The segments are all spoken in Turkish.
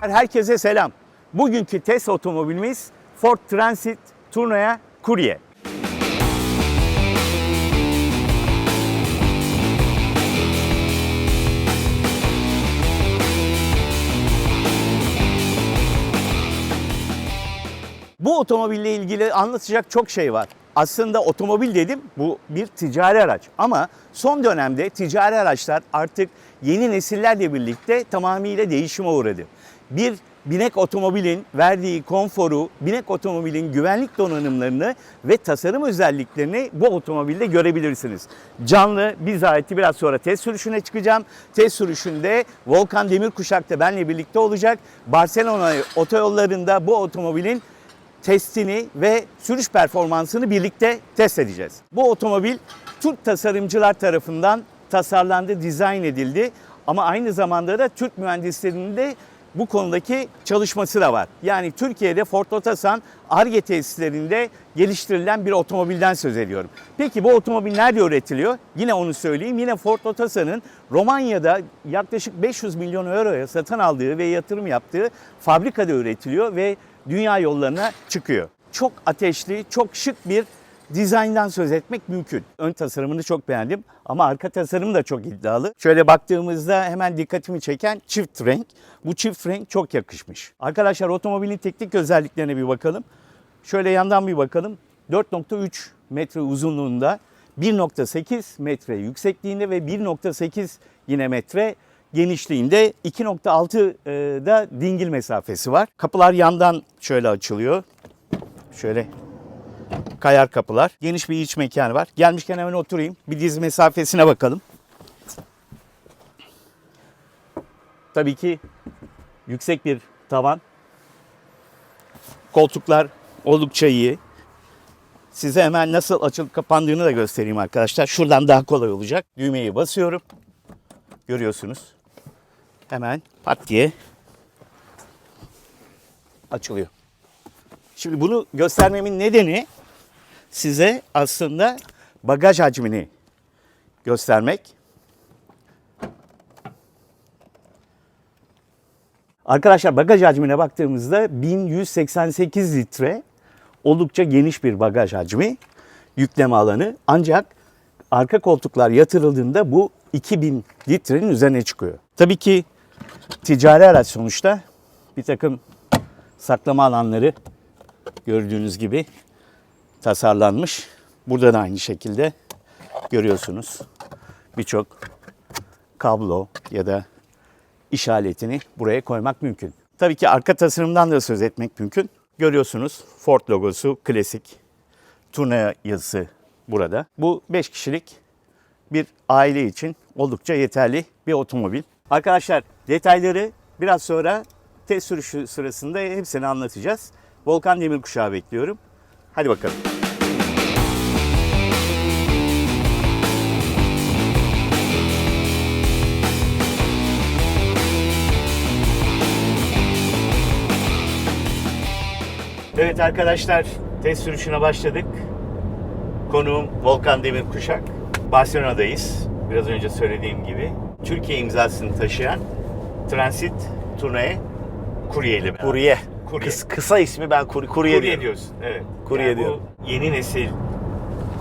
Herkese selam. Bugünkü test otomobilimiz Ford Transit Tourneo Courier. Bu otomobille ilgili anlatacak çok şey var. Aslında otomobil dedim bu bir ticari araç ama son dönemde ticari araçlar artık yeni nesillerle birlikte tamamıyla değişime uğradı. Bir binek otomobilin verdiği konforu, binek otomobilin güvenlik donanımlarını ve tasarım özelliklerini bu otomobilde görebilirsiniz. Canlı bizatihi biraz sonra test sürüşüne çıkacağım. Test sürüşünde Volkan Demirkuşak da benimle birlikte olacak. Barcelona otoyollarında bu otomobilin testini ve sürüş performansını birlikte test edeceğiz. Bu otomobil Türk tasarımcılar tarafından tasarlandı, dizayn edildi ama aynı zamanda da Türk mühendislerinin de bu konudaki çalışması da var. Yani Türkiye'de Ford Otosan ARGE tesislerinde geliştirilen bir otomobilden söz ediyorum. Peki bu otomobil nerede üretiliyor? Yine onu söyleyeyim. Yine Ford Otosan'ın Romanya'da yaklaşık 500 milyon euroya satın aldığı ve yatırım yaptığı fabrikada üretiliyor ve dünya yollarına çıkıyor. Çok ateşli, çok şık bir dizayndan söz etmek mümkün. Ön tasarımını çok beğendim ama arka tasarım da çok iddialı. Şöyle baktığımızda hemen dikkatimi çeken çift renk. Bu çift renk çok yakışmış. Arkadaşlar otomobilin teknik özelliklerine bir bakalım. Şöyle yandan bir bakalım. 4.3 metre uzunluğunda, 1.8 metre yüksekliğinde ve 1.8 yine metre genişliğinde 2.6 e, da dingil mesafesi var. Kapılar yandan şöyle açılıyor. Şöyle kayar kapılar. Geniş bir iç mekanı var. Gelmişken hemen oturayım. Bir diz mesafesine bakalım. Tabii ki yüksek bir tavan. Koltuklar oldukça iyi. Size hemen nasıl açılıp kapandığını da göstereyim arkadaşlar. Şuradan daha kolay olacak. Düğmeyi basıyorum. Görüyorsunuz. Hemen pat diye açılıyor. Şimdi bunu göstermemin nedeni size aslında bagaj hacmini göstermek. Arkadaşlar bagaj hacmine baktığımızda 1188 litre oldukça geniş bir bagaj hacmi, yükleme alanı. Ancak arka koltuklar yatırıldığında bu 2000 litrenin üzerine çıkıyor. Tabii ki ticari araç sonuçta bir takım saklama alanları gördüğünüz gibi tasarlanmış. Burada da aynı şekilde görüyorsunuz. Birçok kablo ya da iş aletini buraya koymak mümkün. Tabii ki arka tasarımdan da söz etmek mümkün. Görüyorsunuz Ford logosu klasik. Turna yazısı burada. Bu 5 kişilik bir aile için oldukça yeterli bir otomobil. Arkadaşlar detayları biraz sonra test sürüşü sırasında hepsini anlatacağız. Volkan Demirkuşağı bekliyorum. Hadi bakalım. Evet arkadaşlar test sürüşüne başladık. Konuğum Volkan Demirkuşak. Barcelona'dayız. Biraz önce söylediğim gibi. Türkiye imzasını taşıyan Transit Tournée Courier ile. Kurye. Kurye. Kıs- kısa ismi ben kur, kurye, Kurye diyorum. diyorsun. Evet. Kurye Yani diyorum. Yeni nesil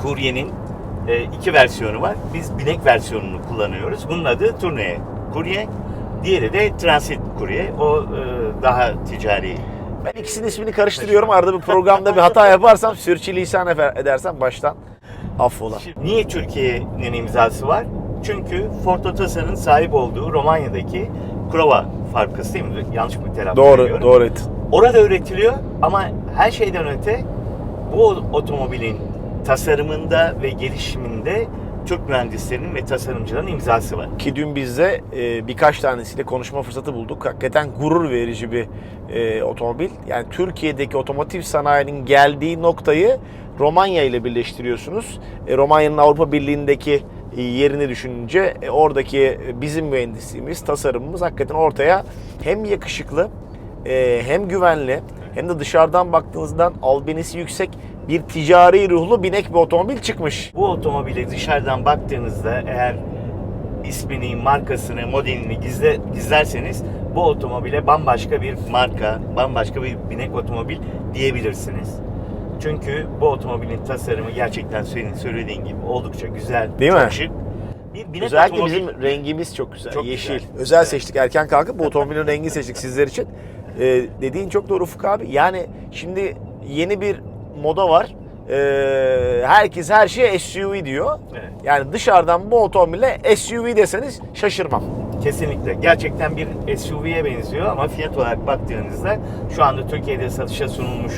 kuryenin e, iki versiyonu var. Biz binek versiyonunu kullanıyoruz. Bunun adı Tournée Kurye. Diğeri de Transit Kurye. O e, daha ticari. Ben ikisinin ismini karıştırıyorum. Arada bir programda bir hata yaparsam, sürçülisan edersem baştan affola. Niye Türkiye'nin imzası var? Çünkü Ford Otosan'ın sahip olduğu Romanya'daki Krova fabrikası değil mi? Yanlış mı telaffuz Doğru, ediyorum? doğru. Orada üretiliyor ama her şeyden öte bu otomobilin tasarımında ve gelişiminde Türk mühendislerinin ve tasarımcıların imzası var. Ki dün biz de e, birkaç tanesiyle konuşma fırsatı bulduk. Hakikaten gurur verici bir e, otomobil. Yani Türkiye'deki otomotiv sanayinin geldiği noktayı Romanya ile birleştiriyorsunuz. E, Romanya'nın Avrupa Birliği'ndeki e, yerini düşününce oradaki bizim mühendisliğimiz, tasarımımız hakikaten ortaya hem yakışıklı e, hem güvenli hem de dışarıdan baktığınızdan albenisi yüksek bir ticari ruhlu binek bir otomobil çıkmış. Bu otomobile dışarıdan baktığınızda eğer ismini, markasını, modelini gizle, gizlerseniz bu otomobile bambaşka bir marka, bambaşka bir binek otomobil diyebilirsiniz. Çünkü bu otomobilin tasarımı gerçekten senin söylediğin gibi oldukça güzel, Değil çok mi? şık. Bir binek Özellikle otomobil- bizim rengimiz çok güzel. Çok Yeşil. güzel. Özel Evet. seçtik. Erken kalkıp bu otomobilin rengini seçtik sizler için. Ee, dediğin çok doğru Ufuk abi. Yani şimdi yeni bir moda var. Ee, herkes her şeye SUV diyor. Evet. Yani dışarıdan bu otomobile SUV deseniz şaşırmam. Kesinlikle. Gerçekten bir SUV'ye benziyor ama fiyat olarak baktığınızda şu anda Türkiye'de satışa sunulmuş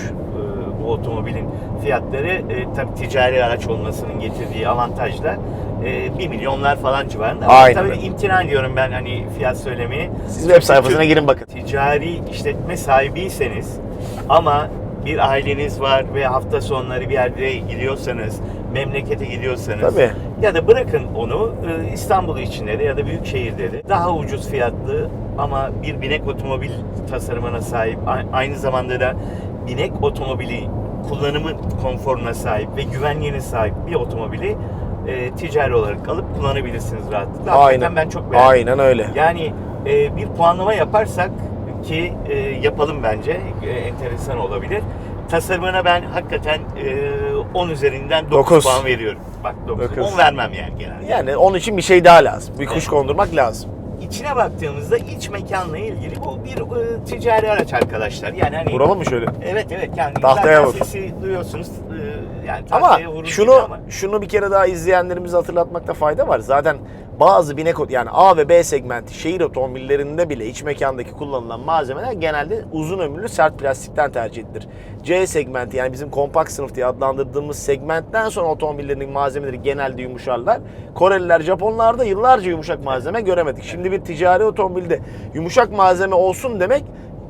bu otomobilin fiyatları e, tabii ticari araç olmasının getirdiği avantajla e, 1 milyonlar falan civarında. Ama Aynen tabii imtina ediyorum ben hani fiyat söylemeye. Siz web sayfasına girin bakın. Ticari işletme sahibiyseniz ama bir aileniz var ve hafta sonları bir yerde gidiyorsanız, memlekete gidiyorsanız Tabii. ya da bırakın onu e, İstanbul içinde de ya da büyük şehirde de daha ucuz fiyatlı ama bir binek otomobil tasarımına sahip aynı zamanda da binek otomobili kullanımı konforuna sahip ve güvenliğine sahip bir otomobili e, ticari olarak alıp kullanabilirsiniz rahatlıkla. Hakikaten Aynen. ben çok beğendim. Aynen öyle. Yani e, bir puanlama yaparsak ki e, yapalım bence e, enteresan olabilir. Tasarımına ben hakikaten e, 10 üzerinden 9 Dokuz. puan veriyorum. Bak 9. Dokuz. 10 vermem yani genelde. Yani onun için bir şey daha lazım. Bir kuş Evet. kondurmak lazım. İçine baktığımızda iç mekanla ilgili bu bir e, ticari araç arkadaşlar. Yani hani Vuralım mı şöyle? Evet evet yani Tahtaya zaten vur. sesi duyuyorsunuz. e, yani Ama şunu ama. şunu bir kere daha izleyenlerimize hatırlatmakta fayda var. Zaten bazı binek yani A ve B segmenti şehir otomobillerinde bile iç mekandaki kullanılan malzemeler genelde uzun ömürlü sert plastikten tercih edilir. C segmenti yani bizim kompakt sınıf diye adlandırdığımız segmentten sonra otomobillerin malzemeleri genelde yumuşarlar. Koreliler, Japonlarda yıllarca yumuşak malzeme göremedik. Şimdi bir ticari otomobilde yumuşak malzeme olsun demek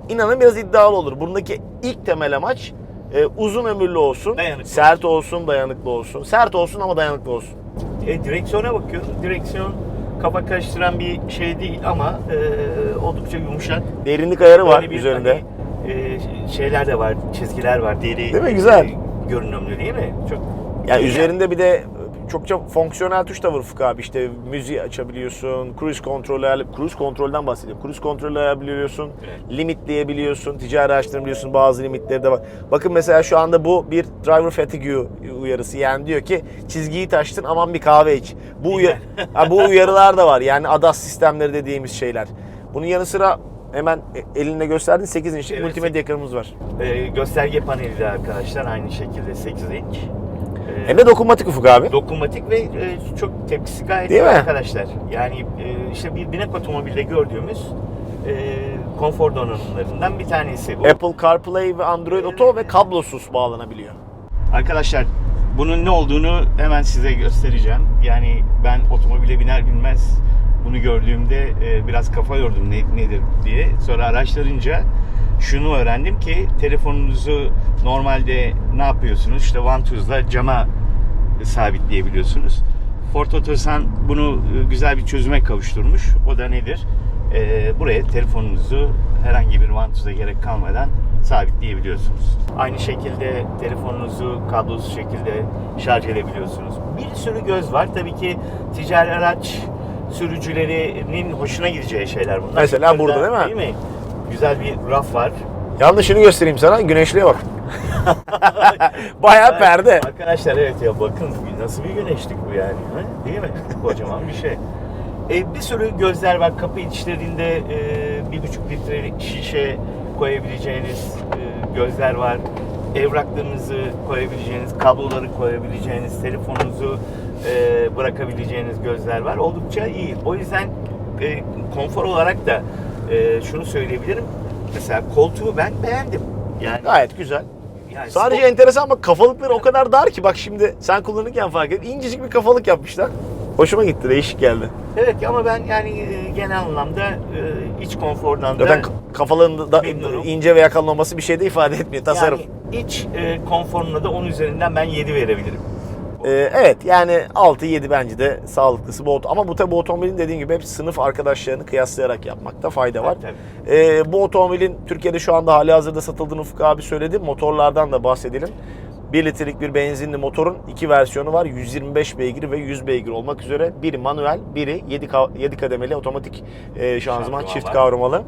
inanın biraz iddialı olur. Bundaki ilk temel amaç e, uzun ömürlü olsun, Dayanıklı sert olsun, dayanıklı olsun. Sert olsun ama dayanıklı olsun. E, direksiyona bakıyorum. Direksiyon kafa karıştıran bir şey değil ama e, oldukça yumuşak. Derinlik ayarı var bir üzerinde. hani, e, şeyler de var, çizgiler var. Deri Değil mi? Güzel. e, görünümlü değil mi? Çok Yani üzerinde bir de çokça fonksiyonel tuş da var Ufuk abi. İşte müziği açabiliyorsun, cruise kontrolü, ayarlı- cruise kontrolden bahsediyorum. Cruise kontrolü ayarlayabiliyorsun, Evet. limitleyebiliyorsun, ticari araçların biliyorsun bazı limitleri de var. Bakın mesela şu anda bu bir driver fatigue uyarısı. Yani diyor ki çizgiyi taştın aman bir kahve iç. Bu, uya- ha, bu uyarılar da var. Yani ADAS sistemleri dediğimiz şeyler. Bunun yanı sıra hemen e- elinde gösterdin 8 inçlik Evet, multimedya ekranımız var. E, gösterge paneli de arkadaşlar aynı şekilde 8 inç. E, Hem de dokunmatik Ufuk abi. dokunmatik ve e, çok tepkisi gayet Değil iyi mi? arkadaşlar. Yani e, işte bir binek otomobilde gördüğümüz e, konfor donanımlarından bir tanesi bu. Apple CarPlay ve Android Auto ve kablosuz bağlanabiliyor. Arkadaşlar bunun ne olduğunu hemen size göstereceğim. Yani ben otomobile biner binmez bunu gördüğümde e, biraz kafa yordum ne, nedir diye. Sonra araştırınca şunu öğrendim ki telefonunuzu normalde ne yapıyorsunuz? İşte vantuzla cama sabitleyebiliyorsunuz. Ford Otosan bunu e, güzel bir çözüme kavuşturmuş. O da nedir? E, buraya telefonunuzu herhangi bir vantuza gerek kalmadan sabitleyebiliyorsunuz. Aynı şekilde telefonunuzu kablosuz şekilde şarj edebiliyorsunuz. Bir sürü göz var. Tabii ki ticari araç sürücülerinin hoşuna gideceği şeyler bunlar. Mesela burada değil mi? Değil mi? Güzel bir raf var. Yalnız şunu göstereyim sana. Güneşliğe bak. Bayağı perde. Arkadaşlar evet ya bakın nasıl bir güneşlik bu yani. ha? Değil mi? Kocaman bir şey. E, bir sürü gözler var. Kapı içlerinde e, bir buçuk litrelik şişe koyabileceğiniz e, gözler var. Evraklarınızı koyabileceğiniz, kabloları koyabileceğiniz, telefonunuzu e, bırakabileceğiniz gözler var. Oldukça iyi. O yüzden e, konfor olarak da e, şunu söyleyebilirim. Mesela koltuğu ben beğendim. Yani, Gayet güzel. yani Sadece spor- enteresan bak kafalıkları o kadar dar ki bak şimdi sen kullanırken fark et. İncecik bir kafalık yapmışlar. Hoşuma gitti. Değişik geldi. Evet ama ben yani e, genel anlamda e, iç konfordan da Zaten k- kafalığın da ince veya kalın olması bir şey de ifade etmiyor. Tasarım. yani iç e, konforuna da 10 üzerinden ben 7 verebilirim. Ee, evet yani 6-7 bence de sağlıklısı bu Ama bu tabi bu otomobilin dediğim gibi hep sınıf arkadaşlarını kıyaslayarak yapmakta fayda var. Tabii, Ee, bu otomobilin Türkiye'de şu anda hali hazırda satıldığını Ufuk abi söyledi. Motorlardan da bahsedelim. 1 litrelik bir benzinli motorun iki versiyonu var. 125 beygir ve 100 beygir olmak üzere. Biri manuel, biri 7, 7 kademeli otomatik e, şanzıman, çift kavramalı.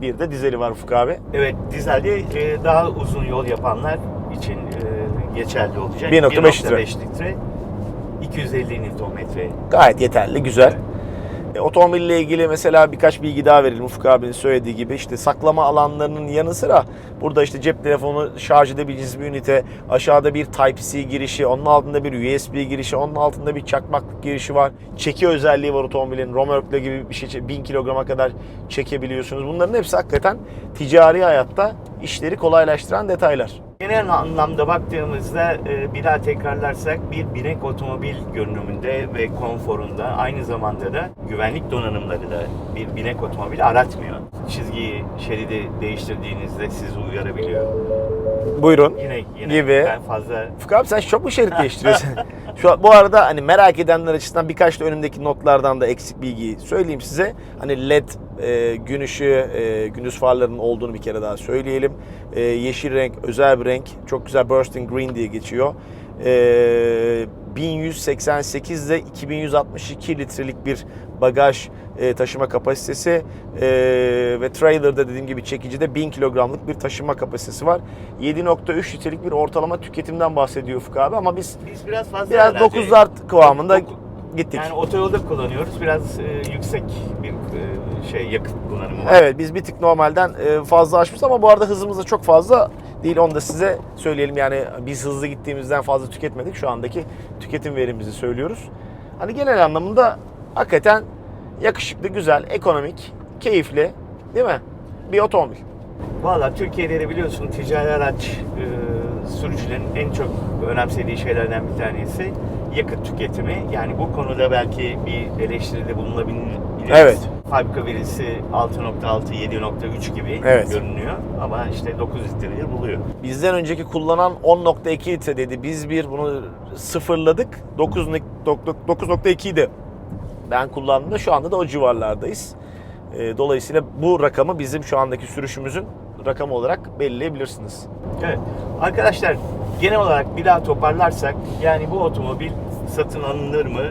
Bir de dizeli var Ufuk abi. Evet dizelde e, daha uzun yol yapanlar için e, geçerli olacak. 1.5 litre. 1.5 litre. 250 Nm. Gayet yeterli, güzel. E, Otomobille ilgili mesela birkaç bilgi daha verelim Ufuk abinin söylediği gibi. işte saklama alanlarının yanı sıra burada işte cep telefonu şarj edebileceğiniz bir ünite, aşağıda bir Type-C girişi, onun altında bir USB girişi, onun altında bir çakmaklık girişi var. Çeki özelliği var otomobilin. Romörkle gibi bir şey 1000 kilograma kadar çekebiliyorsunuz. Bunların hepsi hakikaten ticari hayatta işleri kolaylaştıran detaylar. Genel anlamda baktığımızda e, bir daha tekrarlarsak bir binek otomobil görünümünde ve konforunda aynı zamanda da güvenlik donanımları da bir binek otomobil aratmıyor. Çizgiyi, şeridi değiştirdiğinizde sizi uyarabiliyor. Buyurun. Yine yine Gibi. ben fazla abi sen çok mu şerit değiştiriyorsun? Şu an, bu arada hani merak edenler açısından birkaç da önümdeki notlardan da eksik bilgiyi söyleyeyim size. Hani led e, gün ışığı, e, gündüz farlarının olduğunu bir kere daha söyleyelim. E, yeşil renk, özel bir renk. Çok güzel bursting green diye geçiyor. E, 1188 ile 2162 litrelik bir bagaj e, taşıma kapasitesi e, ve trailer'da dediğim gibi çekicide 1000 kilogramlık bir taşıma kapasitesi var. 7.3 litrelik bir ortalama tüketimden bahsediyor Ufuk abi ama biz biz biraz fazla biraz herhalde- 9'lar kıvamında gittik. Yani otoyolda kullanıyoruz. Biraz e, yüksek bir e, şey yakıt kullanımı var. Evet biz bir tık normalden e, fazla aşmışız ama bu arada hızımız da çok fazla değil. Onu da size söyleyelim yani biz hızlı gittiğimizden fazla tüketmedik. Şu andaki tüketim verimizi söylüyoruz. Hani genel anlamında hakikaten yakışıklı, güzel, ekonomik, keyifli değil mi? Bir otomobil. Valla Türkiye'de de biliyorsun ticari araç e, sürücülerin en çok önemsediği şeylerden bir tanesi yakıt tüketimi. Yani bu konuda belki bir eleştiride bulunabiliriz. Evet. Fabrika verisi 6.6, 7.3 gibi Evet. görünüyor ama işte 9 litreyi buluyor. Bizden önceki kullanan 10.2 litre dedi. Biz bir bunu sıfırladık. 9 9.2 idi. Ben kullandığımda şu anda da o civarlardayız. E, Dolayısıyla bu rakamı bizim şu andaki sürüşümüzün rakamı olarak belirleyebilirsiniz. Evet. Arkadaşlar genel olarak bir daha toparlarsak yani bu otomobil satın alınır mı?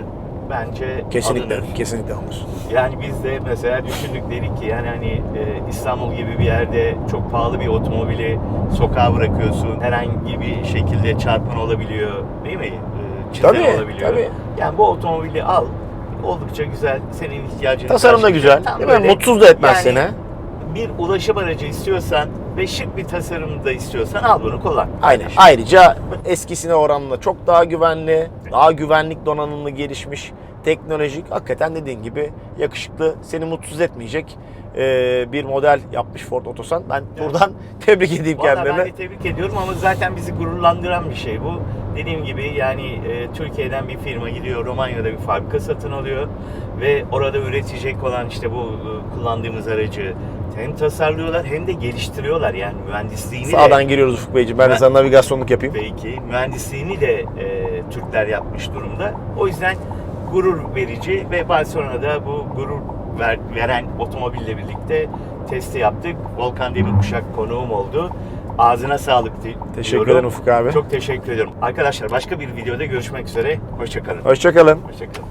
Bence Kesinlikle, alınır. kesinlikle alınır. Yani biz de mesela düşündük dedik ki yani hani e, İstanbul gibi bir yerde çok pahalı bir otomobili sokağa bırakıyorsun. Herhangi bir şekilde çarpma olabiliyor değil mi? E, çizen Tabii, olabiliyor. tabii. Yani bu otomobili al. Oldukça güzel. Senin ihtiyacını Tasarım da güzel. Tam Değil mi? böyle Mutsuz da etmez yani seni. Bir ulaşım aracı istiyorsan ve şık bir tasarım da istiyorsan al bunu kullan. Aynen. kardeşim. Ayrıca eskisine oranla çok daha güvenli, daha güvenlik donanımlı gelişmiş, teknolojik, hakikaten dediğin gibi yakışıklı, seni mutsuz etmeyecek e, bir model yapmış Ford Otosan. Ben buradan tebrik edeyim Valla ben kendilerine. de tebrik ediyorum ama zaten bizi gururlandıran bir şey bu. Dediğim gibi yani e, Türkiye'den bir firma gidiyor Romanya'da bir fabrika satın alıyor ve orada üretecek olan işte bu e, kullandığımız aracı hem tasarlıyorlar hem de geliştiriyorlar yani mühendisliğini de Sağdan giriyoruz Ufuk Beyciğim. Ben de sana navigasyonluk yapayım. belki mühendisliğini de e, Türkler yapmış durumda. O yüzden gurur verici ve Barcelona'da bu gurur ver- veren otomobille birlikte testi yaptık. Volkan Demirkuşak konuğum oldu. Ağzına sağlık di- Teşekkür ederim Ufuk abi. Çok teşekkür ederim. Arkadaşlar başka bir videoda görüşmek üzere. Hoşçakalın. Hoşçakalın. Hoşçakalın.